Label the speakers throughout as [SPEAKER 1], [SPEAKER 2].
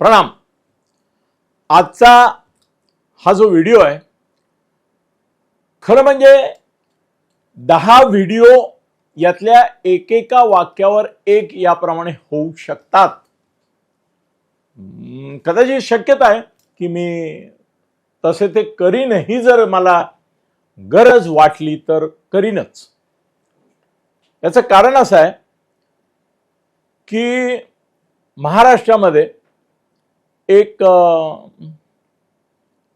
[SPEAKER 1] प्रणाम. आजचा हा जो व्हिडिओ आहे खरं म्हणजे दहा व्हिडिओ यातल्या एकेका वाक्यावर एक याप्रमाणे होऊ शकतात. कदाचित शक्यता आहे की मी तसे ते करीनही जर मला गरज वाटली तर करीनच. याचं कारण असं आहे की महाराष्ट्रामध्ये एक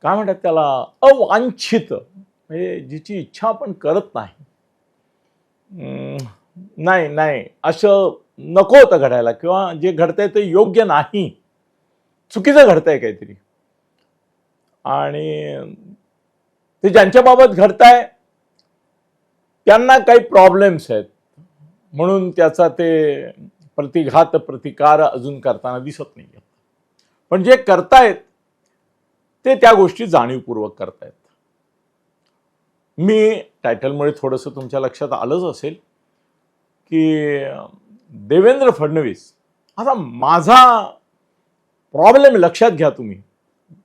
[SPEAKER 1] काय म्हणतात त्याला? अवांछित म्हणजे जिची इच्छा आपण करत नाही. नाही नाही. असं नको होतं घडायला किंवा जे घडतंय ते योग्य नाही. चुकीचं घडतंय काहीतरी. आणि ते ज्यांच्याबाबत घडताय त्यांना काही प्रॉब्लेम्स आहेत. म्हणून त्याचा ते प्रतिघात प्रतिकार अजून करताना दिसत नाही पण जे करतायत ते त्या गोष्टी जाणीवपूर्वक करतायत. मी टायटलमुळे थोडंसं तुमच्या लक्षात आलंच असेल की देवेंद्र फडणवीस आता माझा प्रॉब्लेम लक्षात घ्या तुम्ही.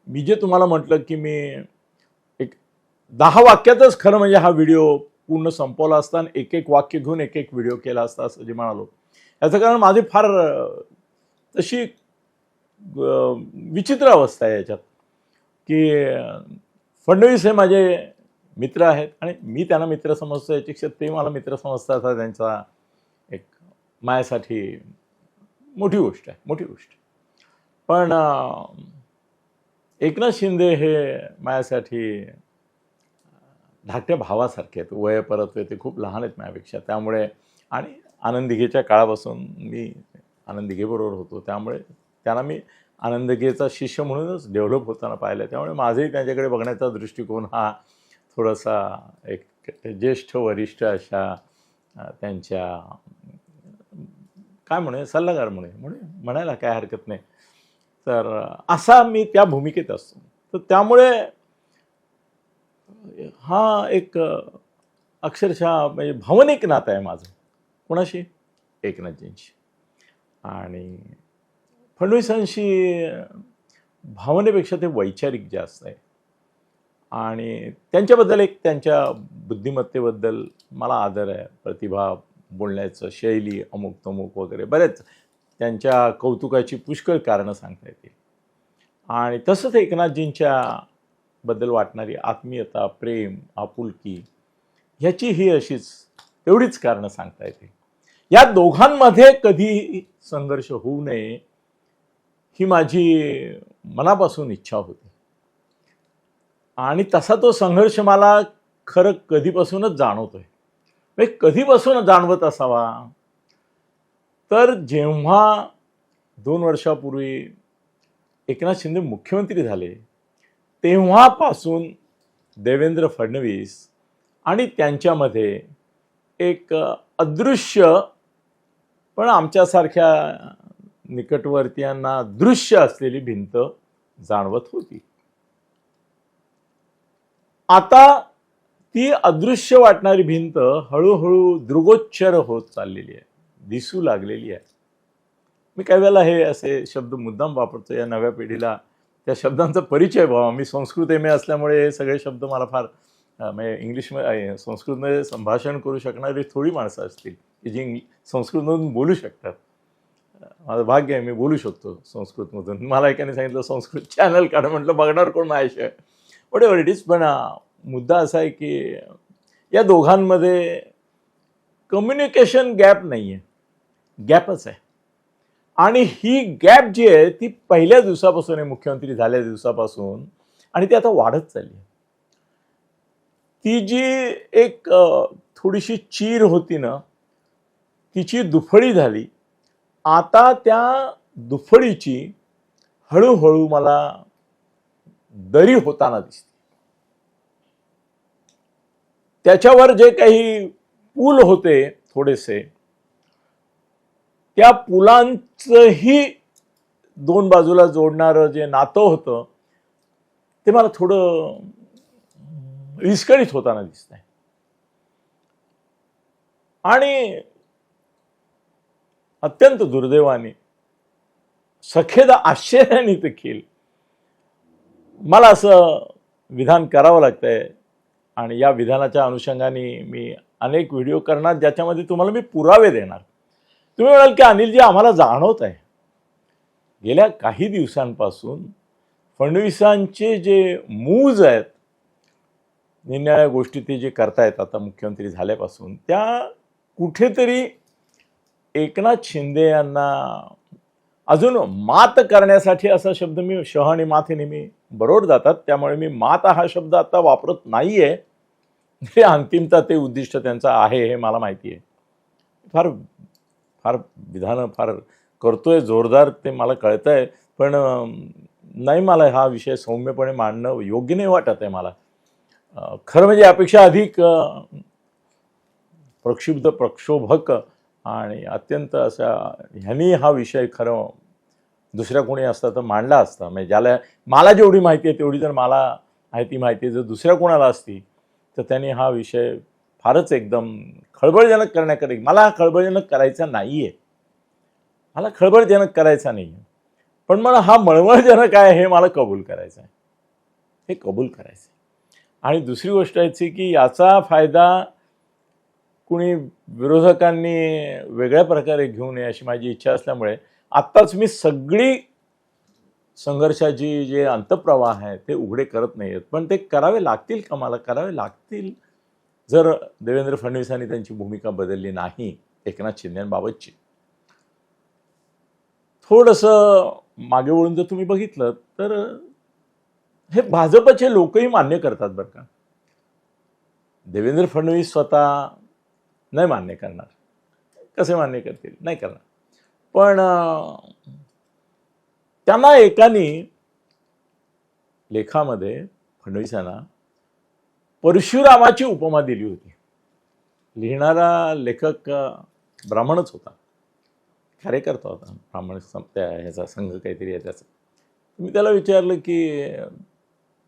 [SPEAKER 1] मी जे तुम्हाला म्हटलं की मी एक दहा वाक्यातच खरं म्हणजे हा व्हिडिओ पूर्ण संपवला असता आणि एक एक वाक्य घेऊन एक एक व्हिडिओ केला असता असं जे म्हणालो. याचं कारण माझी फार तशी विचित्र अवस्था आहे याच्यात. की फडणवीस हे माझे मित्र आहेत आणि मी त्यांना मित्र समजतो याच्यापेक्षा ते मला मित्र समजतात हा त्यांचा एक माझ्यासाठी मोठी गोष्ट आहे मोठी गोष्ट. पण एकनाथ शिंदे हे माझ्यासाठी धाकट्या भावासारखे आहेत. वय परत ते खूप लहान आहेत माझ्यापेक्षा. त्यामुळे आणि आनंदिगेच्या काळापासून मी आनंदिगेबरोबर होतो. त्यामुळे त्यांना मी आनंदगीरचा शिष्य म्हणूनच डेव्हलप होताना पाहिलं. त्यामुळे माझंही त्यांच्याकडे बघण्याचा दृष्टिकोन हा थोडासा एक ज्येष्ठ वरिष्ठ अशा त्यांच्या काय म्हणे सल्लागार म्हणे. म्हणे म्हणायला काय हरकत नाही. तर असा मी त्या भूमिकेत असतो. तर त्यामुळे हा एक अक्षरशः म्हणजे भावनिक नातं आहे माझं. कोणाशी? एकनाथजींशी. आणि फडणवीसांशी भावनेपेक्षा ते वैचारिक जास्त आहे. आणि त्यांच्याबद्दल एक त्यांच्या बुद्धिमत्तेबद्दल मला आदर आहे. प्रतिभा बोलण्याचं शैली अमुक तमुक वगैरे बरेच त्यांच्या कौतुकाची पुष्कळ कारणं सांगता येतील. आणि तसंच एकनाथजींच्या बद्दल वाटणारी आत्मीयता प्रेम आपुलकी ह्याची ही अशीच तेवढीच कारणं सांगता येतील. या दोघांमध्ये कधी संघर्ष होऊ नये ही माझी मनापासून इच्छा होती. आणि तसा तो संघर्ष मला खरं कधीपासूनच जाणवतोय. म्हणजे कधीपासून जाणवत असावा? तर जेव्हा दोन वर्षापूर्वी एकनाथ शिंदे मुख्यमंत्री झाले तेव्हापासून देवेंद्र फडणवीस आणि त्यांच्यामध्ये एक अदृश्य पण आमच्यासारख्या निकटवर्तीयांना दृश्य असलेली भिंत जाणवत होती. आता ती अदृश्य वाटणारी भिंत हळूहळू दृगोच्चर होत चाललेली आहे दिसू लागलेली आहे. मी काही वेळेला हे असे शब्द मुद्दाम वापरतो या नव्या पिढीला त्या शब्दांचा परिचय व्हावा. मी संस्कृत एम ए असल्यामुळे हे सगळे शब्द मला फार म्हणजे इंग्लिशमध्ये संस्कृतमध्ये संभाषण करू शकणारी थोडी माणसं असतील की जी संस्कृतमधून बोलू शकतात. माझं भाग्य आहे मी बोलू शकतो संस्कृतमधून. मला एकाने सांगितलं संस्कृत चॅनल काढ. म्हटलं बघणार कोण माझ्याशिवाय वट एव्हर इट इज पण मुद्दा असा आहे की या दोघांमध्ये कम्युनिकेशन गॅप नाही आहे गॅपच आहे. आणि ही गॅप जी आहे ती पहिल्या दिवसापासून आहे मुख्यमंत्री झाल्या दिवसापासून आणि ती आता वाढत चालली आहे. ती जी एक थोडीशी चीर होती ना तिची दुफळी झाली आता त्या दुफळीची हळूहळू मला दरी होताना दिसते. त्याच्यावर जे काही पूल होते थोडेसे त्या पुलांचंही दोन बाजूला जोडणारं जे नातं होतं ते मला थोडं विस्कळीत होताना दिसत आहे आणि अत्यंत दुर्दैवाने. सखेद आश्चर्याने देखील मला असं विधान करावं लागतंय आणि या विधानाच्या अनुषंगाने मी अनेक व्हिडिओ करणार ज्याच्यामध्ये तुम्हाला मी पुरावे देणार. तुम्ही म्हणाल की अनिलजी आम्हाला जाणवत आहे. गेल्या काही दिवसांपासून फडणवीसांचे जे मूज आहेत निरनिराळ्या गोष्टी ते जे करतायत आता मुख्यमंत्री झाल्यापासून त्या कुठेतरी एकनाथ शिंदे यांना अजून मात करण्यासाठी असा शब्द मी शह आणि मात हे नेहमी बरोबर जातात. त्यामुळे मी मात हा शब्द आता वापरत नाही आहे ते अंतिमता ते उद्दिष्ट त्यांचं आहे हे मला माहिती आहे फार फार विधानं फार करतोय जोरदार ते मला कळतं आहे पण नाही मला हा विषय सौम्यपणे मांडणं योग्य नाही वाटत आहे मला. खरं म्हणजे यापेक्षा अधिक प्रक्षुब्ध प्रक्षोभक आणि अत्यंत असा ह्यांनी हा विषय खरं दुसऱ्या कोणी असता तर मांडला असता. म्हणजे ज्याला मला जेवढी माहिती आहे तेवढी जर मला आहे ती माहिती जर दुसऱ्या कोणाला असती तर त्यांनी हा विषय फारच एकदम खळबळजनक करण्याकडे मला हा खळबळजनक करायचा नाही आहे मला खळबळजनक करायचा नाही आहे पण मला हा मळमळजनक आहे हे मला कबूल करायचं आहे हे कबूल करायचं आहे आणि दुसरी गोष्ट याची की याचा फायदा कुणी विरोधकांनी वेगळ्या प्रकारे घेऊ नये अशी माझी इच्छा असल्यामुळे आत्ताच मी सगळी संघर्षाची जे अंतप्रवाह आहे ते उघडे करत नाही आहेत. पण ते करावे लागतील का मला? करावे लागतील. जर देवेंद्र फडणवीसांनी त्यांची भूमिका बदलली नाही एकनाथ शिंदेबाबतची. थोडंसं मागे वळून जर तुम्ही बघितलं तर हे भाजपचे लोकही मान्य करतात बरं का. देवेंद्र फडणवीस स्वतः नाही मान्य करणार. कसे मान्य करतील? नाही करणार. पण त्यांना एकानी लेखामध्ये फडणवीसांना परशुरामाची उपमा दिली होती. लिहिणारा लेखक ब्राह्मणच होता. कार्यकर्ता होता. ब्राह्मण त्या ह्याचा संघ काहीतरी आहे त्याचा. मी त्याला विचारलं की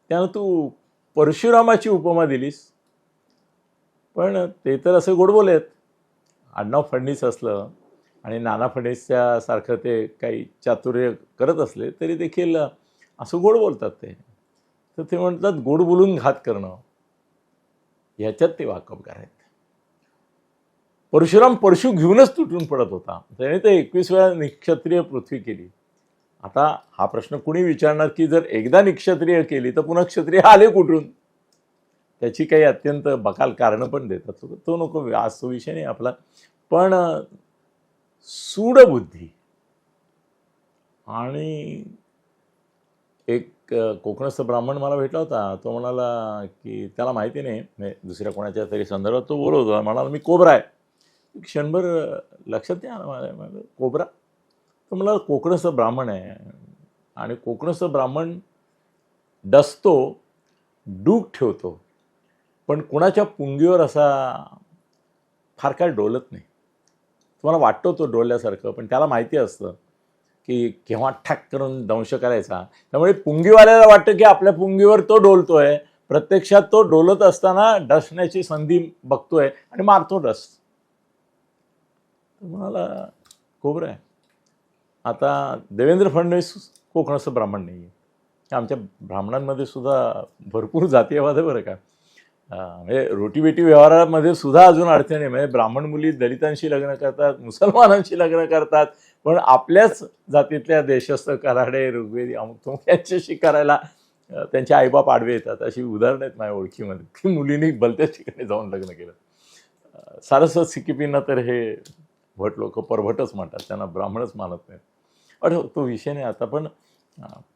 [SPEAKER 1] त्यानं तू परशुरामाची उपमा दिलीस? पण ते तर असे गोड बोलेत आडनाव फडणीस असलं आणि नाना फडणीसच्या सारखं ते काही चातुर्य करत असले तरी देखील असं गोड बोलतात ते. तर ते म्हणतात गोड बोलून घात करणं ह्याच्यात ते वाकबगार आहेत. परशुराम परशु घेऊनच तुटून पडत होता. त्याने ते एकवीस वेळा निक्षत्रिय पृथ्वी केली. आता हा प्रश्न कुणी विचारणार की जर एकदा निक्षत्रिय केली तर पुन्हा क्षत्रिय आले कुठून? त्याची काही अत्यंत बकाल कारणं पण देतात. तो- तो नको आज तो विषय नाही आपला. पण सूडबुद्धी आणि एक कोकणस्थ ब्राह्मण मला भेटला होता. तो म्हणाला की त्याला माहिती नाही दुसऱ्या कोणाच्या तरी संदर्भात तो बोलत होता. म्हणाला मी कोबरा आहे. क्षणभर लक्षात द्या ना मला कोबरा? तो म्हणाला कोकणस्थ ब्राह्मण आहे. आणि कोकणस्थ ब्राह्मण डसतो डूक ठेवतो. पण कुणाच्या पुंगीवर असा फार काय डोलत नाही. तुम्हाला वाटतो तो डोलल्यासारखं पण त्याला माहिती असतं की केव्हा ठॅक करून दंश करायचा. त्यामुळे पुंगीवाल्याला वाटतं की आपल्या पुंगीवर तो डोलतोय. प्रत्यक्षात तो डोलत असताना डसण्याची संधी बघतोय आणि मारतो डस. तुम्हाला म्हणाला आहे. आता देवेंद्र फडणवीस कोकणस्थ ब्राह्मण नाही आहे आमच्या ब्राह्मणांमध्ये सुद्धा भरपूर जातीयवाद आहे बरं का. म्हणजे रोटीबेटी व्यवहारामध्ये सुद्धा अजून अडचणी आहे. म्हणजे ब्राह्मण मुली दलितांशी लग्न करतात मुसलमानांशी लग्न करतात पण आपल्याच जातीतल्या देशस्थ कराडे ऋग्वेदी अमुक यांच्याशी करायला त्यांचे आईबाप आडवे येतात. अशी उदाहरणं आहेत माझ्या ओळखीमध्ये. की मुलींनी भलत्याच ठिकाणी जाऊन लग्न केलं. अं, सारस्वत सिकिपींना तर हे भट लोक परभटच म्हणतात. त्यांना ब्राह्मणच मानत नाहीत. पण हो, तो विषय नाही. आता पण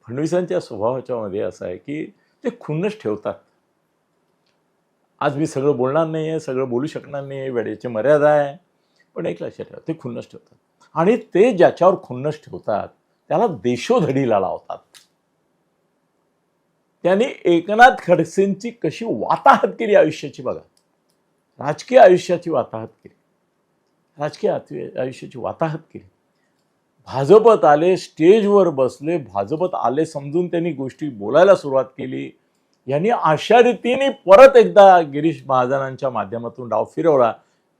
[SPEAKER 1] फडणवीसांच्या स्वभावाच्यामध्ये असं आहे की ते खुन्नच ठेवतात. आज मी सगळं बोलणार नाही आहे सगळं बोलू शकणार नाही आहे वेळेची मर्यादा आहे. पण एक लक्षात ठेवा ते खुन्नस ठेवतात. आणि ते ज्याच्यावर खुन्नस ठेवतात त्याला देशोधडीला लावतात. त्यांनी एकनाथ खडसेंची कशी वाताहत केली आयुष्याची बघा. राजकीय आयुष्याची वाताहत केली. राजकीय आयुष्याची वाताहत केली. भाजपत आले स्टेजवर बसले भाजपत आले समजून त्यांनी गोष्टी बोलायला सुरुवात केली. यांनी अशा रीतीने परत एकदा गिरीश महाजनांच्या माध्यमातून डाव फिरवला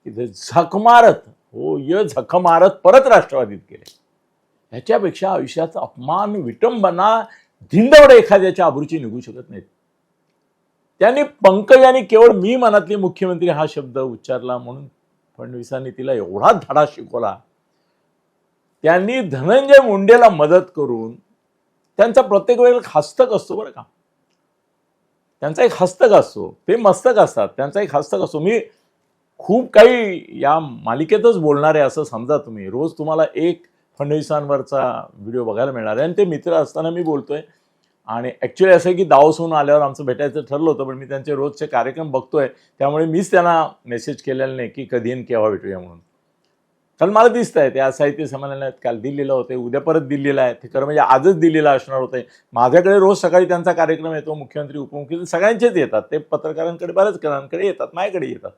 [SPEAKER 1] की ते झक मारत हो य झक मारत परत राष्ट्रवादीत गेले. ह्याच्यापेक्षा आयुष्याचा अपमान विटंबना धिंदवडे एखाद्याच्या आबरूची निघू शकत नाहीत. त्यांनी पंकजाने केवळ मी मनातली मुख्यमंत्री हा शब्द उच्चारला म्हणून फडणवीसांनी तिला एवढा धडा शिकवला. त्यांनी धनंजय मुंडेला मदत करून त्यांचा प्रत्येक वेळेला हस्तक असतो बरं का. त्यांचा एक हस्तक असतो ते मस्तक असतात त्यांचा एक हस्तक असतो मी खूप काही या मालिकेतच बोलणार आहे असं समजा तुम्ही. रोज तुम्हाला एक फडणवीसांवरचा व्हिडिओ बघायला मिळणार आहे आणि ते मित्र असताना मी बोलतोय. आणि ॲक्च्युली असं आहे की दावस होऊन आल्यावर आमचं भेटायचं ठरलं होतं पण मी त्यांचे रोजचे कार्यक्रम बघतोय. त्यामुळे मीच त्यांना मेसेज केलेला नाही की कधी आणि केव्हा भेटूया म्हणून. कारण मला दिसत आहे ते आज साहित्य संमेलनात काल दिल्लीला होते उद्या परत दिल्लीला आहे ते खरं म्हणजे आजच दिल्लीला असणार होते. माझ्याकडे रोज सकाळी त्यांचा कार्यक्रम येतो मुख्यमंत्री उपमुख्यमंत्री सगळ्यांचेच येतात. ते पत्रकारांकडे बऱ्याच जणांकडे येतात माझ्याकडे येतात.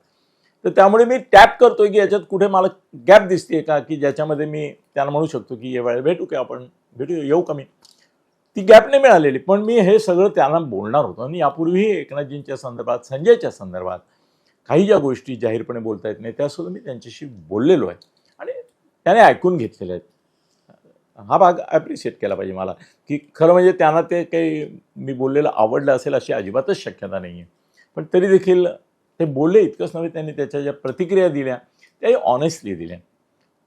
[SPEAKER 1] तर त्यामुळे मी टॅप करतोय की याच्यात कुठे मला गॅप दिसते का की ज्याच्यामध्ये मी त्यांना म्हणू शकतो की या वेळेला भेटू की आपण भेटू येऊ का मी? ती गॅप नाही मिळालेली. पण मी हे सगळं त्यांना बोलणार होतो. आणि यापूर्वीही एकनाथजींच्या संदर्भात संजयच्या संदर्भात काही ज्या गोष्टी जाहीरपणे बोलता येत नाही त्यासुद्धा मी त्यांच्याशी बोललेलो आहे. त्याने ऐकून घेतलेले आहेत. हा भाग ॲप्रिशिएट केला पाहिजे मला की खरं म्हणजे त्यांना ते काही मी बोललेलं आवडलं असेल अशी अजिबातच शक्यता नाही आहे पण तरी देखील ते बोलले इतकंच नव्हे त्यांनी त्याच्या ज्या प्रतिक्रिया दिल्या त्याही ऑनेस्टली दिल्या.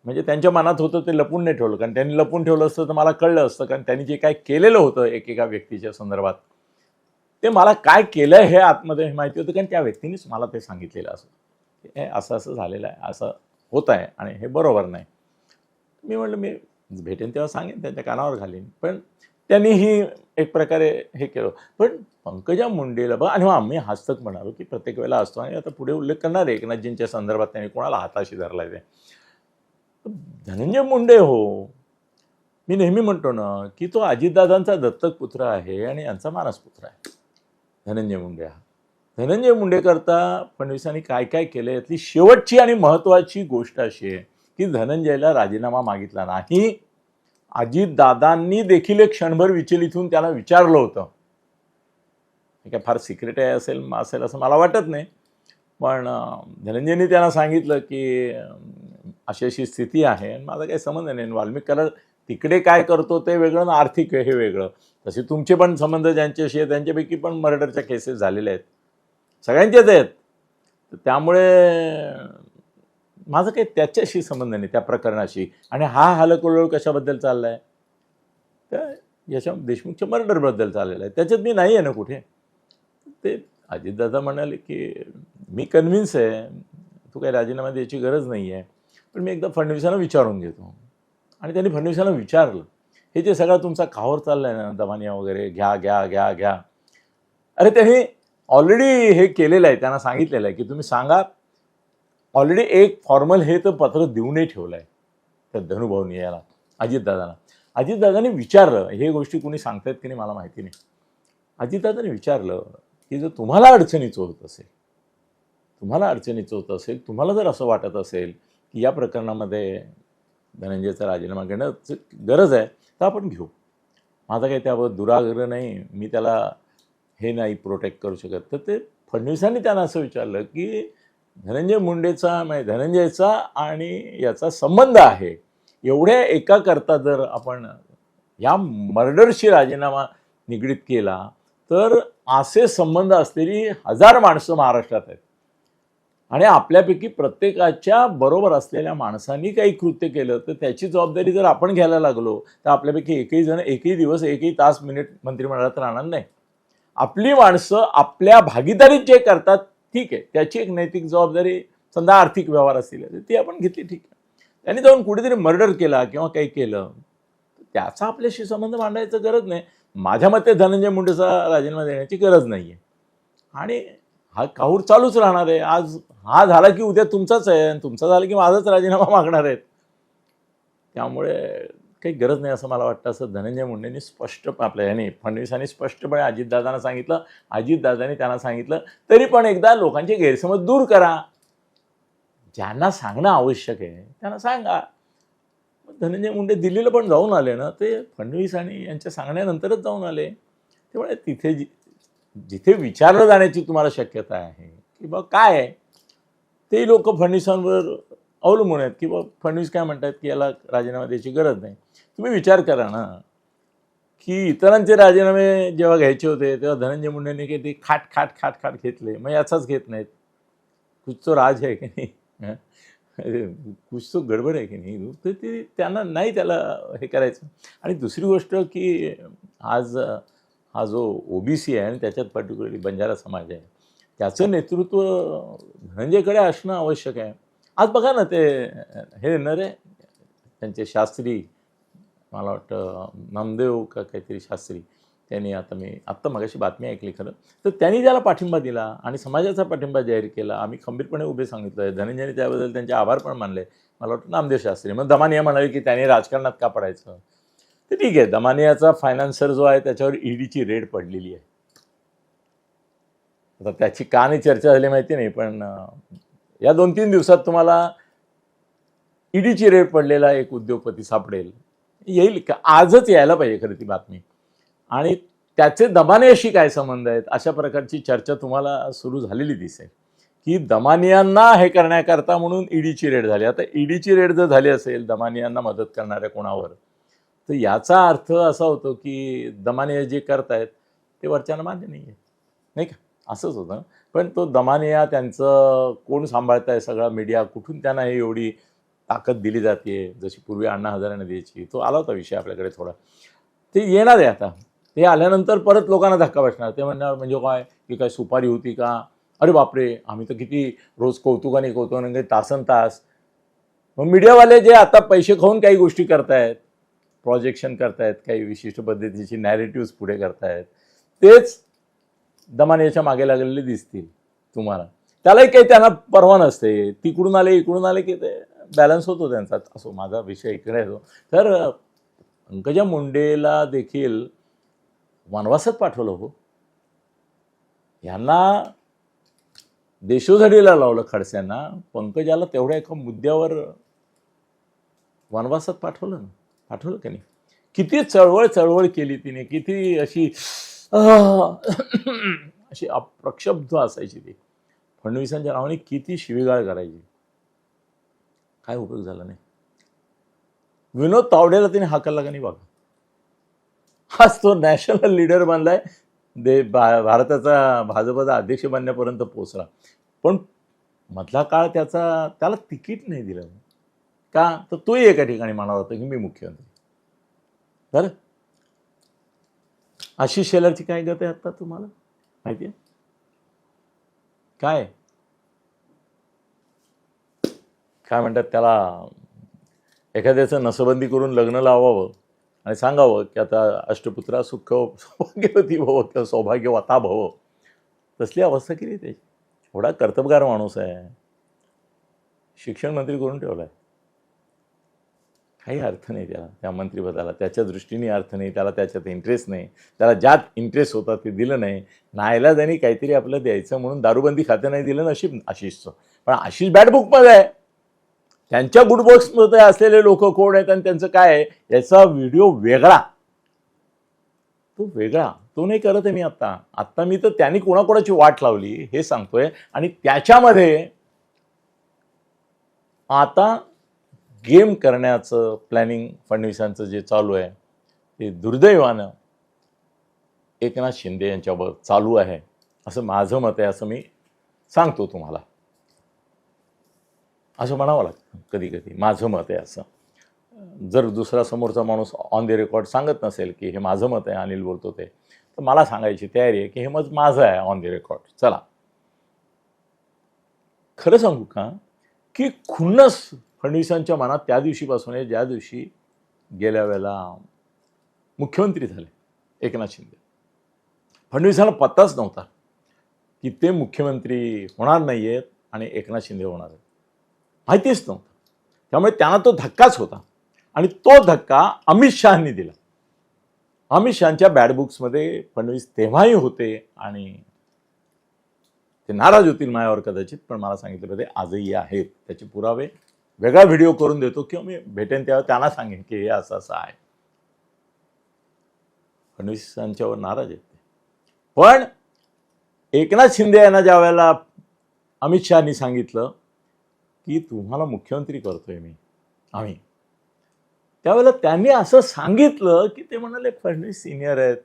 [SPEAKER 1] म्हणजे त्यांच्या मनात होतं ते लपून नाही ठेवलं कारण त्यांनी लपून ठेवलं असतं तर मला कळलं असतं कारण त्यांनी जे काय केलेलं होतं एकेका व्यक्तीच्या संदर्भात ते मला काय केलं हे आतमध्ये हे माहिती होतं कारण त्या व्यक्तीनेच मला ते सांगितलेलं असं. हे असं असं झालेलं आहे असं होत आहे आणि हे बरोबर नाही. मी म्हटलं मी भेटेन तेव्हा सांगेन त्यांच्या कानावर घालीन. पण त्यांनीही एक प्रकारे हे केलं. पण पंकजा मुंडेला बघा आणि मग मी हस्तक म्हणालो की प्रत्येक वेळेला असतो आणि आता पुढे उल्लेख करणार आहे एकनाथजींच्या संदर्भात त्यांनी कोणाला हाताशी धरला ते. धनंजय मुंडे हो. मी नेहमी म्हणतो ना की तो अजितदादांचा दत्तक पुत्र आहे आणि यांचा मानसपुत्र आहे. धनंजय मुंडे हा. धनंजय मुंडेकरता फडणवीसांनी काय काय केलं यातली शेवटची आणि महत्त्वाची गोष्ट अशी आहे की धनंजयला राजीनामा मागितला नाही. अजितदादांनी देखील एक क्षणभर विचलित होऊन त्याला विचारलं होतं. हे काय फार सिक्रेट आहे असेल असेल असं मला वाटत नाही. पण धनंजयनी त्यांना सांगितलं की अशी अशी स्थिती आहे. आणि माझा काही संबंध नाही. आणि कारण तिकडे काय करतो ते वेगळं आणि आर्थिक हे वेगळं. तसे तुमचे पण संबंध ज्यांच्याशी आहेत त्यांच्यापैकी पण मर्डरच्या केसेस झालेल्या आहेत. सगळ्यांचेच आहेत. तर त्यामुळे माझं काही त्याच्याशी संबंध नाही त्या प्रकरणाशी. आणि हा हालकलोळ कशाबद्दल चालला आहे तर याच्या देशमुखच्या मर्डरबद्दल चाललेला आहे. त्याच्यात मी नाही आहे ना कुठे? ते अजितदादा म्हणाले की मी कन्व्हिन्स आहे. तू काही राजीनामा द्यायची गरज नाही आहे पण मी एकदा फडणवीसांना विचारून घेतो. आणि त्यांनी फडणवीसांना विचारलं हे जे सगळा तुमचा खावर चालला आहे ना दमानिया वगैरे घ्या घ्या घ्या घ्या. अरे त्यांनी ऑलरेडी हे केलेलं आहे. त्यांना सांगितलेलं आहे की तुम्ही सांगा ऑलरेडी एक फॉर्मल हे तर पत्र देऊनही ठेवलं आहे त्या धनुभाऊनी याला अजितदादांना अजितदादांनी विचारलं हे गोष्टी कुणी सांगतायत की नाही मला माहिती नाही. अजितदादांनी विचारलं की जर तुम्हाला अडचणीचं होत असेल तुम्हाला अडचणीचं होत असेल तुम्हाला जर असं वाटत असेल की या प्रकरणामध्ये धनंजयचा राजीनामा घेण्याची गरज आहे तर आपण घेऊ. माझा काही त्यावर दुराग्रह नाही मी त्याला हे नाही प्रोटेक्ट करू शकत. तर ते फडणवीसांनी त्यांना असं विचारलं की धनंजय मुंडेचा म्हणजे धनंजयचा आणि याचा संबंध आहे. एवढ्या एका करता जर आपण या मर्डरशी राजीनामा निगडीत केला तर असे संबंध असलेली हजार माणसं महाराष्ट्रात आहेत. आणि आपल्यापैकी प्रत्येकाच्या बरोबर असलेल्या माणसांनी काही कृत्य केलं तर त्याची जबाबदारी जर आपण घ्यायला लागलो तर आपल्यापैकी एकही जण एकही दिवस एकही तास मिनिट मंत्रिमंडळात राहणार नाही. आपली माणसं आपल्या भागीदारीत जे करतात ठीक आहे. त्याची एक नैतिक जबाबदारी समजा आर्थिक व्यवहार असतील तर ती आपण घेतली ठीक आहे. त्यांनी जाऊन कुठेतरी मर्डर केला किंवा काही केलं त्याचा आपल्याशी संबंध मांडायचं गरज नाही. माझ्या मते धनंजय मुंडेचा राजीनामा देण्याची गरज नाही आहे आणि हा काहूर चालूच राहणार आहे. आज हा झाला की उद्या तुमचाच आहे आणि तुमचा झाला की माझाच राजीनामा मागणार आहेत. त्यामुळे काही गरज नाही असं मला वाटतं असं धनंजय मुंडेंनी स्पष्ट आपल्या याने फडणवीसांनी स्पष्टपणे अजितदादांना सांगितलं. अजितदादांनी त्यांना सांगितलं तरी पण एकदा लोकांचे गैरसमज दूर करा. ज्यांना सांगणं आवश्यक आहे त्यांना सांगा. धनंजय मुंडे दिल्लीला पण जाऊन आले ना ते फडणवीस आणि यांच्या सांगण्यानंतरच जाऊन आले. त्यामुळे तिथे जि जिथे विचारलं जाण्याची तुम्हाला शक्यता आहे की बा काय आहे? ते लोक फडणवीसांवर अवलंबून आहेत की बा फडणवीस काय म्हणतात की याला राजीनामा द्यायची गरज नाही. तुम्ही विचार करा ना की इतरांचे राजीनामे जेव्हा घ्यायचे होते तेव्हा धनंजय मुंडेंनी काही ते खाट खाट खाट खाट घेतले. मग याचाच घेत नाहीत. कुछ तो राज आहे की नाही? कुछ तो गडबड आहे की नाही? तर ते त्यांना नाही त्याला हे करायचं. आणि दुसरी गोष्ट की आज हा जो ओबीसी आहे आणि त्याच्यात पर्टिक्युलरली बंजारा समाज आहे त्याचं नेतृत्व धनंजयकडे असणं आवश्यक आहे. आज बघा ना ते हे न रे त्यांचे शास्त्री मला वाटतं नामदेव का काहीतरी शास्त्री त्यांनी आता मी आत्ता मगाशी बातमी ऐकली खरं. तर त्यांनी त्याला पाठिंबा दिला आणि समाजाचा पाठिंबा जाहीर केला आम्ही खंबीरपणे उभे सांगितलं आहे धनंजयने त्याबद्दल त्यांचे आभार पण मानले. मला वाटतं नामदेव शास्त्री. मग दमानिया म्हणाले की त्याने राजकारणात का पडायचं? तर ठीक आहे दमानियाचा फायनान्सर जो आहे त्याच्यावर ईडीची रेड पडलेली आहे. आता त्याची का नाही चर्चा झाली माहिती नाही पण या दोन तीन दिवसात तुम्हाला ईडीची रेड पडलेला एक उद्योगपती सापडेल. येईल का? आजच यायला पाहिजे खरं ती बातमी. आणि त्याचे दमानियाशी काय संबंध आहेत? अशा प्रकारची चर्चा तुम्हाला सुरू झालेली दिसेल. की दमानियांना हे करण्याकरता म्हणून ईडीची रेड झाली. आता ईडीची रेड जर झाली असेल दमानियांना मदत करणाऱ्या कोणावर तर याचा अर्थ असा होतो की दमानिया जे करतायत ते वरच्यानं मान्य नाही आहे नाही का? असंच होतं. पण तो दमानिया त्यांचं कोण सांभाळत आहे सगळा मीडिया? कुठून त्यांना हे एवढी ताकद दिली जाते जशी पूर्वी अण्णा हजाराने द्यायची. तो आला होता विषय आपल्याकडे थोडा. ते येणार आहे आता. ते आल्यानंतर परत लोकांना धक्का बसणार. ते म्हणणार म्हणजे काय? की काय सुपारी होती का? अरे बापरे! आम्ही तर किती रोज कौतुकाने कौतुकाने तासन तास. मग मीडियावाले जे आता पैसे खाऊन काही गोष्टी करतायत प्रोजेक्शन करतायत काही विशिष्ट पद्धतीची नॅरेटिव्स पुढे करतायत तेच दमानेच्या मागे लागलेले दिसतील तुम्हाला. त्यालाही काही त्यांना परवा नसते. तिकडून आले इकडून आले की ते बॅलन्स होतो त्यांचा. असो माझा विषय इकडे येतो तर पंकजा मुंडेला देखील वनवासात पाठवलं हो यांना देशोधडीला लावलं खडस्यांना पंकजाला तेवढ्या एका मुद्द्यावर वनवासात पाठवलं. ना पाठवलं का नाही? किती चळवळ चळवळ केली तिने. किती अशी अशी अप्रक्षब्ध असायची ती. फडणवीसांच्या नावाने किती शिवीगाळ करायची. काय उपयोग झाला नाही. विनोद तावडेला तिने हाकलला का नाही बघा हाच तो नॅशनल लीडर बनलाय. दे भा भारताचा भाजपचा अध्यक्ष बनण्यापर्यंत पोचला पण मधला काळ त्याचा त्याला तिकीट नाही दिलं. का? तर तोही एका ठिकाणी म्हणाला होता की मी मुख्यमंत्री. बरं? आशिष शेलारची काय गत आहे आत्ता तुम्हाला? माहिती आहे? काय? काय म्हणतात त्याला एखाद्याचं नसबंदी करून लग्न लावावं आणि सांगावं की आता अष्टपुत्रा सुख सौभाग्यवती भव किंवा सौभाग्यवता भव. तसली अवस्था केली त्याची. एवढा कर्तबगार माणूस आहे. शिक्षण मंत्री करून ठेवला आहे काही अर्थ नाही त्याला त्या मंत्रिपदाला. त्याच्या दृष्टीने अर्थ नाही त्याला त्याच्यात इंटरेस्ट नाही. त्याला ज्यात इंटरेस्ट होता ते दिलं नाही. नायला त्यांनी काहीतरी आपलं द्यायचं म्हणून दारूबंदी खातं नाही दिलं नशीब आशिषचं. पण आशिष बॅड बुकमध्ये आहे. त्यांच्या गुडबॉक्समध्ये असलेले लोक कोण आहेत आणि त्यांचं काय आहे याचा व्हिडिओ वेगळा. तो वेगळा. तो नाही करत आहे मी आत्ता. आत्ता मी तर त्यांनी कोणाकोणाची वाट लावली हे सांगतोय. आणि त्याच्यामध्ये आता गेम करण्याचं प्लॅनिंग फडणवीसांचं जे चालू आहे ते दुर्दैवानं एकनाथ शिंदे यांच्यावर चालू आहे असं माझं मत आहे असं मी सांगतो तुम्हाला. असं म्हणावं लागतं कधी कधी माझं मत आहे असं. जर दुसरा समोरचा माणूस ऑन द रेकॉर्ड सांगत नसेल की हे माझं मत आहे अनिल बोलतो ते तर मला सांगायची तयारी आहे की हे मत माझं आहे ऑन द रेकॉर्ड चला. खरं सांगू का की खुन्नस फडणवीसांच्या मनात त्या दिवशीपासून आहे ज्या दिवशी गेल्या वेळेला मुख्यमंत्री झाले एकनाथ शिंदे. फडणवीसांना पत्ताच नव्हता की ते मुख्यमंत्री होणार नाही आहेत आणि एकनाथ शिंदे होणार आहेत. माहितीच नव्हतं. त्यामुळे त्यांना तो धक्काच होता. आणि तो धक्का अमित शहानी दिला. अमित शहाच्या बॅड बुक्समध्ये फडणवीस तेव्हाही होते आणि ते नाराज होतील माझ्यावर कदाचित पण मला सांगितलं ते आजही आहेत. त्याचे पुरावे वेगळा व्हिडिओ करून देतो किंवा मी भेटेन तेव्हा त्यांना सांगेन की हे असं असं आहे. फडणवीसांच्यावर नाराज आहेत ते. पण एकनाथ शिंदे यांना ज्या वेळेला अमित शहानी सांगितलं की तुम्हाला मुख्यमंत्री करतोय मी आम्ही. त्यावेळेला त्यांनी असं सांगितलं की ते म्हणाले फडणवीस सिनियर आहेत.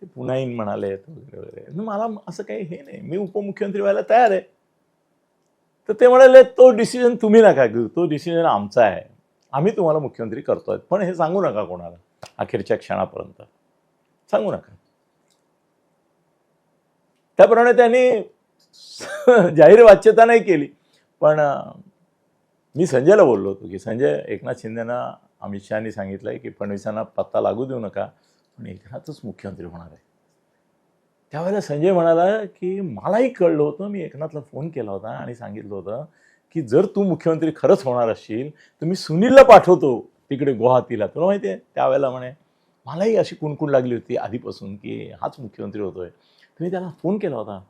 [SPEAKER 1] ते पुन्हा येईन म्हणाले वगैरे वगैरे. मला असं काही हे नाही. मी उपमुख्यमंत्री व्हायला तयार आहे. तर ते म्हणाले तो डिसिजन तुम्ही नका घेऊ. तो डिसिजन आमचा आहे. आम्ही तुम्हाला मुख्यमंत्री करतोय. पण हे सांगू नका कोणाला अखेरच्या क्षणापर्यंत. सांगू नका. त्याप्रमाणे त्यांनी जाहीर वाच्यता नाही केली. पण मी संजयला बोललो होतो की संजय एकनाथ शिंदेना अमित शहानी सांगितलं आहे की फडणवीसांना पत्ता लागू देऊ नका पण एकनाथच मुख्यमंत्री होणार आहे. त्यावेळेला संजय म्हणाला की मलाही कळलं होतं मी एकनाथला फोन केला होता आणि सांगितलं होतं की जर तू मुख्यमंत्री खरंच होणार असशील तर मी सुनीलला पाठवतो तिकडे गुवाहाटीला. तुला माहिती आहे त्यावेळेला म्हणे मलाही अशी कुणकुण लागली होती आधीपासून की हाच मुख्यमंत्री होतोय. तुम्ही त्याला फोन केला होता.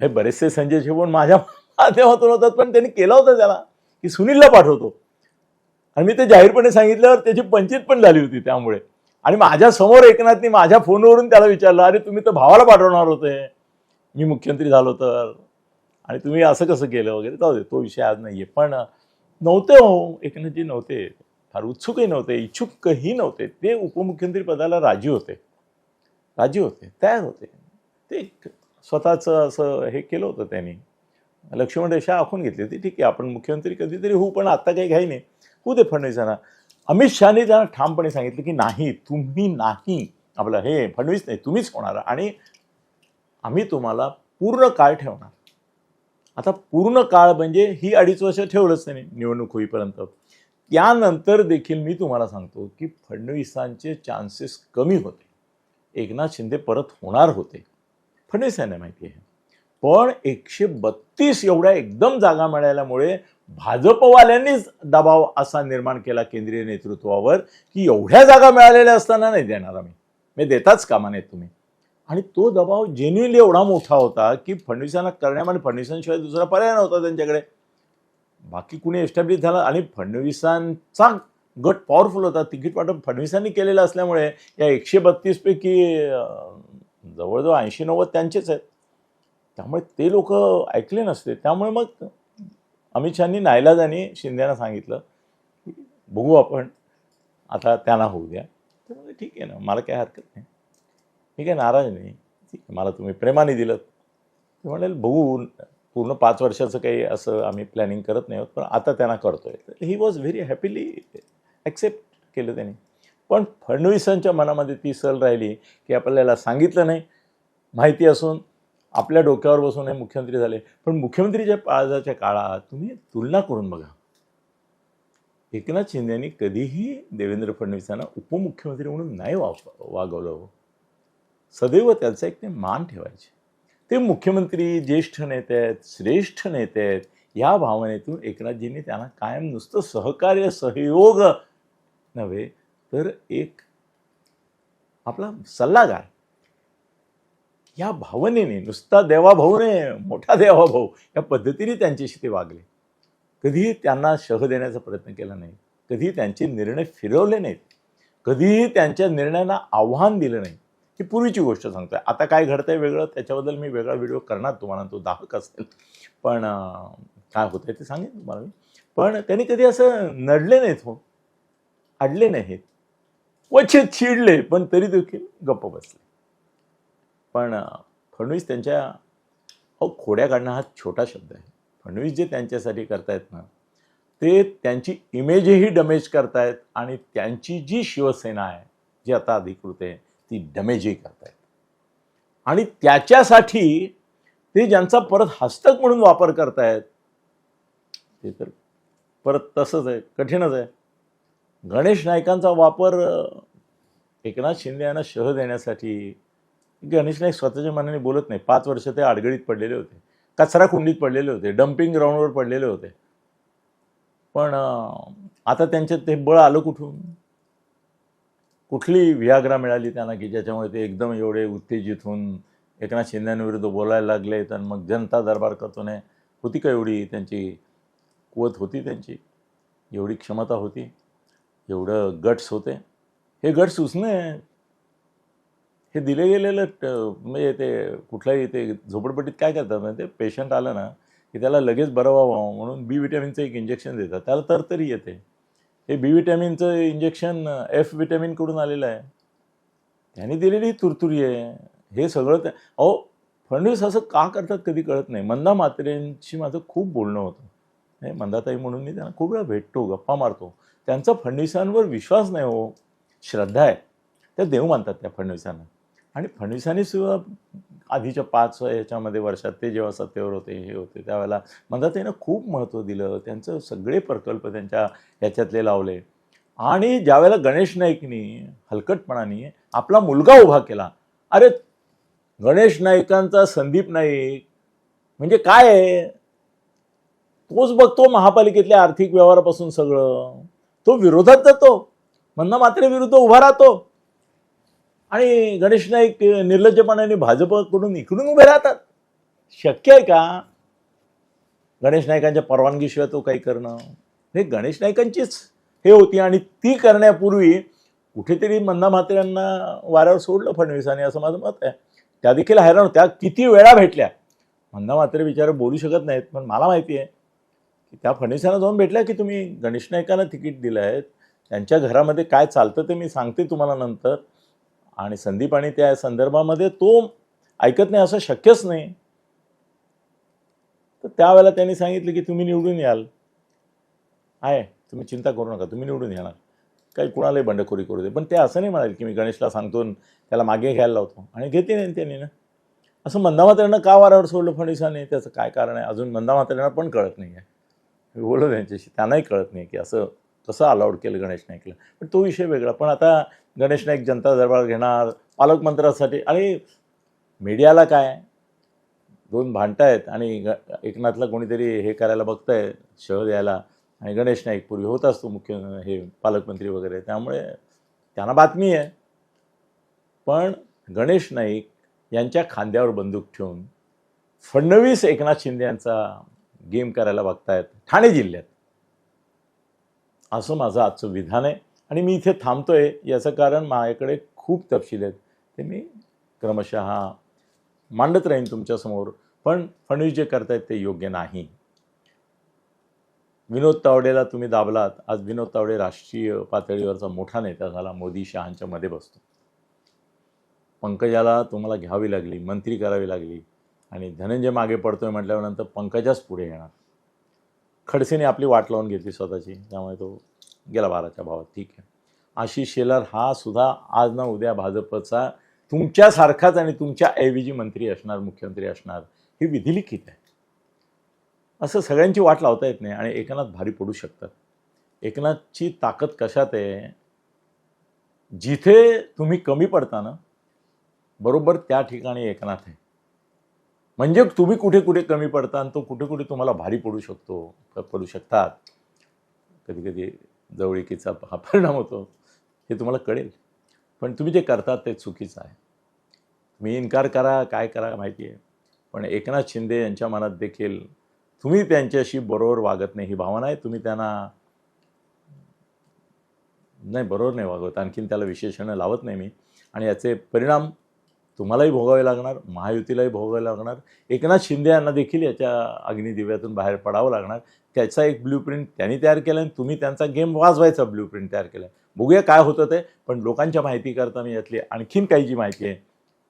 [SPEAKER 1] हे बरेचसे संजय फोन माझ्या माध्यमातून होतात पण त्यांनी केला होता त्याला. की सुनीलला पाठवतो. आणि मी ते जाहीरपणे सांगितल्यावर त्याची पंचित पण झाली होती त्यामुळे. आणि माझ्यासमोर एकनाथनी माझ्या फोनवरून त्याला विचारलं अरे तुम्ही तर भावाला पाठवणार होते. मी मुख्यमंत्री झालो तर. आणि तुम्ही असं कसं केलं वगैरे? जाऊ दे तो विषय आज नाही आहे पण नव्हते हो एकनाथजी नव्हते. फार उत्सुकही नव्हते इच्छुकही नव्हते. ते उपमुख्यमंत्री पदाला राजी होते. राजी होते तयार होते. ते स्वतःचं असं हे केलं होतं त्यांनी. लक्ष्मण रेषा आखून घेतली होती. ठीक आहे आपण मुख्यमंत्री कधीतरी होऊ पण आत्ता काही घाई नाही. होऊ दे फडणवीसांना. अमित शहाने त्यांना ठामपणे सांगितलं की नाही तुम्ही नाही. आपलं हे फडणवीस नाही तुम्हीच होणार. आणि आम्ही तुम्हाला पूर्ण काळ ठेवणार. आता पूर्ण काळ म्हणजे ही अडीच वर्ष ठेवलंच त्यांनी निवडणूक होईपर्यंत. त्यानंतर देखील मी तुम्हाला सांगतो की फडणवीसांचे चान्सेस कमी होते. एकनाथ शिंदे परत होणार होते. फडणवीसांना माहिती आहे. पण एकशे बत्तीस एवढ्या एकदम जागा मिळाल्यामुळे भाजपवाल्यांनीच दबाव असा निर्माण केला केंद्रीय नेतृत्वावर की एवढ्या जागा मिळालेल्या असताना नाही देणार आम्ही. मी देताच कामा नाही तुम्ही. आणि तो दबाव जेन्युनली एवढा मोठा होता की फडणवीसांना करण्यामध्ये फडणवीसांशिवाय दुसरा पर्याय नव्हता त्यांच्याकडे. बाकी कुणी एस्टॅब्लिश झाला आणि फडणवीसांचा गट पॉवरफुल होता. तिकीट वाटप फडणवीसांनी केलेलं असल्यामुळे या एकशे बत्तीसपैकी जवळजवळ ऐंशी नव्वद त्यांचेच आहेत. त्यामुळे ते लोक ऐकले नसते. त्यामुळे मग अमित शहानी नाईलाजाने शिंदेना सांगितलं की बघू आपण आता त्यांना होऊ द्या. तर म्हणजे ठीक आहे ना मला काय हरकत नाही. मी आहे नाराज नाही. ठीक आहे मला तुम्ही प्रेमाने दिलं. ते म्हणाल बघू पूर्ण पाच वर्षाचं काही असं आम्ही प्लॅनिंग करत नाही आहोत पण आता त्यांना करतो आहे तर he was very happily accept केलं त्यांनी. पण फडणवीसांच्या मनामध्ये ती सल राहिली की आपल्याला सांगितलं नाही माहिती असून आपल्या डोक्यावर बसून हे मुख्यमंत्री झाले. पण मुख्यमंत्रीच्या पाळाच्या काळात तुम्ही तुलना करून बघा. एकनाथ शिंदेनी कधीही देवेंद्र फडणवीसांना उपमुख्यमंत्री म्हणून नाही वाप वागवलं हो. सदैव त्याचा एक ते मान ठेवायचे. ते मुख्यमंत्री ज्येष्ठ नेते आहेत श्रेष्ठ नेते आहेत या भावनेतून एकनाथजींनी त्यांना कायम नुसतं सहकार्य सहयोग नव्हे तर एक आपला सल्लागार या भावनेने नुसता देवाभाऊ ने मोठा देवाभाऊ या पद्धतीने त्यांच्याशी ते वागले. कधीही त्यांना शह देण्याचा प्रयत्न केला नाही. कधीही त्यांचे निर्णय फिरवले नाहीत. कधीही त्यांच्या निर्णयांना आव्हान दिलं नाही. ही पूर्वीची गोष्ट सांगतोय. आता काय घडतंय वेगळं? त्याच्याबद्दल मी वेगळा व्हिडिओ करणार तुम्हाला तो दाहक असेल. पण काय होतं आहे ते सांगेन तुम्हाला मी. पण त्यांनी कधी असं नडले नाहीत हो. अडले नाहीत. क्वचित चिडले पण तरी देखील गप्प बसले. पण फडणवीस त्यांच्या अहो खोड्या काढणं हा छोटा शब्द आहे. फडणवीस जे त्यांच्यासाठी करतायत ना ते त्यांची इमेजही डमेज करतायत आणि त्यांची जी शिवसेना आहे जी आता अधिकृत आहे ती डमेजही करतायत. आणि त्याच्यासाठी ते ज्यांचा परत हस्तक म्हणून वापर करतायत ते तर परत तसंच आहे कठीणच आहे. गणेश नायकांचा वापर एकनाथ शिंदे यांना शह देण्यासाठी गणेश नाईक स्वतःच्या मनाने बोलत नाही. पाच वर्ष ते आडगडीत पडलेले होते. कचरा कुंडीत पडलेले होते. डम्पिंग ग्राउंडवर पडलेले होते. पण आता त्यांच्यात ते बळ आलं कुठून? कुठली व्याग्रा मिळाली त्यांना की ज्याच्यामुळे ते एकदम एवढे उत्तेजित होऊन एकनाथ शिंद्यांविरुद्ध बोलायला लागले तर मग जनता दरबार करतो नाही होती का एवढी? त्यांची कुवत होती त्यांची? एवढी क्षमता होती? एवढं गट्स होते? हे गट्स उसने हे दिले गेलेलं म्हणजे ते कुठल्याही ते झोपडपट्टीत काय करतात म्हणजे ते पेशंट आलं ना की त्याला लगेच बरं व्हावं म्हणून बी विटॅमिनचं एक इंजेक्शन देतात. त्याला तर तरी येते. हे बी विटॅमिनचं इंजेक्शन एफ विटॅमिनकडून आलेलं आहे. त्यांनी दिलेली तुरतुरी आहे. हे सगळं त्या अहो फडणवीस असं का करतात कधी कळत नाही. मंदा मात्रेंशी माझं खूप बोलणं होतं. नाही मंदाताई म्हणून मी त्यांना खूप वेळा भेटतो गप्पा मारतो. त्यांचा फडणवीसांवर विश्वास नाही हो. श्रद्धा आहे. त्या देव मानतात त्या फडणवीसांना. आणि फडणवीसांनी सुद्धा आधीच्या पाच याच्यामध्ये वर्षात ते जेव्हा सत्तेवर होते हे होते त्यावेळेला मंदाताईनं खूप महत्त्व दिलं. त्यांचं सगळे प्रकल्प त्यांच्या ह्याच्यातले लावले. आणि ज्यावेळेला गणेश नाईकनी हलकटपणाने आपला मुलगा उभा केला अरे गणेश नाईकांचा संदीप नाईक म्हणजे काय आहे? तोच बघतो महापालिकेतल्या आर्थिक व्यवहारापासून सगळं. तो विरोधात जातो. म्हणणं मात्र विरुद्ध उभा राहतो. आणि गणेश नाईक निर्लज्जपणाने भाजपकडून इकडून उभे राहतात. शक्य आहे का गणेश नाईकांच्या परवानगीशिवाय तो काही करणं? हे गणेश नाईकांचीच हे होती आणि ती करण्यापूर्वी कुठेतरी मंदा म्हात्र्यांना वाऱ्यावर सोडलं फडणवीसांनी असं माझं मत आहे. त्या देखील हैराण त्या किती वेळा भेटल्या. मंदा म्हात्रे विचार बोलू शकत नाहीत पण मला माहिती आहे की त्या फडणवीसांना जाऊन भेटल्या की तुम्ही गणेश नाईकांना तिकीट दिलं आहे त्यांच्या घरामध्ये काय चालतं ते मी सांगते तुम्हाला नंतर. आणि संदीप आणि त्या संदर्भामध्ये तो ऐकत नाही असं शक्यच नाही. तर त्यावेळेला त्यांनी सांगितलं की तुम्ही निवडून याल. आहे तुम्ही चिंता करू नका तुम्ही निवडून येणार. काही कुणालाही बंडखोरी करू दे. पण ते असं नाही म्हणाले की मी गणेशला सांगतो आणि त्याला मागे घ्यायला लावतो. आणि घेते नाही त्यांनी ना. असं मंदामात्र्यांना का वारावर सोडलं फडणवीसांनी त्याचं काय कारण आहे? अजून मंदामात्र्यांना पण कळत नाही आहे बोललो त्यांच्याशी त्यांनाही कळत नाही की असं कसं अलाउड केलं गणेश नाईकला पण तो विषय वेगळा. पण आता गणेश नाईक जनता दरबार घेणार पालकमंत्र्यासाठी. आणि मीडियाला काय? दोन भांडत आहेत आणि ग एकनाथला कोणीतरी हे करायला बघतंय शह द्यायला आणि गणेश नाईक पूर्वी होत असतो मुख्य हे पालकमंत्री वगैरे. त्यामुळे त्यांना बातमी आहे. पण गणेश नाईक यांच्या खांद्यावर बंदूक ठेवून फडणवीस एकनाथ शिंदे यांचा गेम करायला बघतायत. ठाणे जिल्ह्यात. असं माझं आजचं विधान आहे. आणि मी इथे थांबतोय याचं कारण माझ्याकडे खूप तपशील आहेत. ते मी क्रमशः मांडत राहीन तुमच्यासमोर पण फडणवीस जे करतायत ते योग्य नाही. विनोद तावडेला तुम्ही दाबलात. आज विनोद तावडे राष्ट्रीय पातळीवरचा मोठा नेता झाला. मोदी शहांच्या मध्ये बसतो. पंकजाला तुम्हाला घ्यावी लागली मंत्री करावी लागली. आणि धनंजय मागे पडतोय म्हटल्यानंतर पंकजाच पुढे येणार. खडसेने आपली वाट लावून घेतली स्वतःची. त्यामुळे तो गेला बाराच्या भावात. ठीक आहे. आशिष शेलार हा सुद्धा आज ना उद्या भाजपचा तुमच्यासारखाच आणि तुमच्या ऐवजी मंत्री असणार मुख्यमंत्री असणार हे विधिलिखित आहे. असं सगळ्यांची वाट लावता येत नाही आणि एकनाथ भारी पडू शकतात. एकनाथची ताकद कशात आहे? जिथे तुम्ही कमी पडता ना बरोबर त्या ठिकाणी एकनाथ आहे. म्हणजे तुम्ही कुठे कुठे कमी पडता आणि तो कुठे कुठे तुम्हाला भारी पडू शकतो पडू शकतात. कधी कधी जवळीकीचा हा परिणाम होतो हे तुम्हाला कळेल. पण तुम्ही जे करतात ते चुकीचं आहे. तुम्ही इन्कार करा काय करा माहिती आहे पण एकनाथ शिंदे यांच्या मनात देखील तुम्ही त्यांच्याशी बरोबर वागत नाही ही भावना आहे. तुम्ही त्यांना नाही बरोबर नाही वागवत. आणखीन त्याला विशेषणं लावत नाही मी. आणि याचे परिणाम तुम्हालाही भोगावे लागणार महायुतीलाही भोगावे लागणार. एकनाथ शिंदे यांना देखील याच्या अग्निदिव्यातून बाहेर पडावं लागणार. त्याचा एक ब्ल्यू प्रिंट त्यांनी तयार केला आणि तुम्ही त्यांचा गेम वाजवायचा ब्ल्यूप्रिंट तयार केला. बघूया काय होतं ते पण लोकांच्या माहितीकरता मी यातली आणखीन काही जी माहिती आहे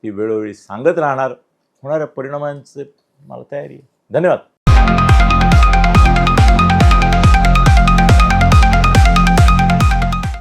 [SPEAKER 1] ती वेळोवेळी सांगत राहणार. होणाऱ्या परिणामांचे मला तयारी आहे. धन्यवाद.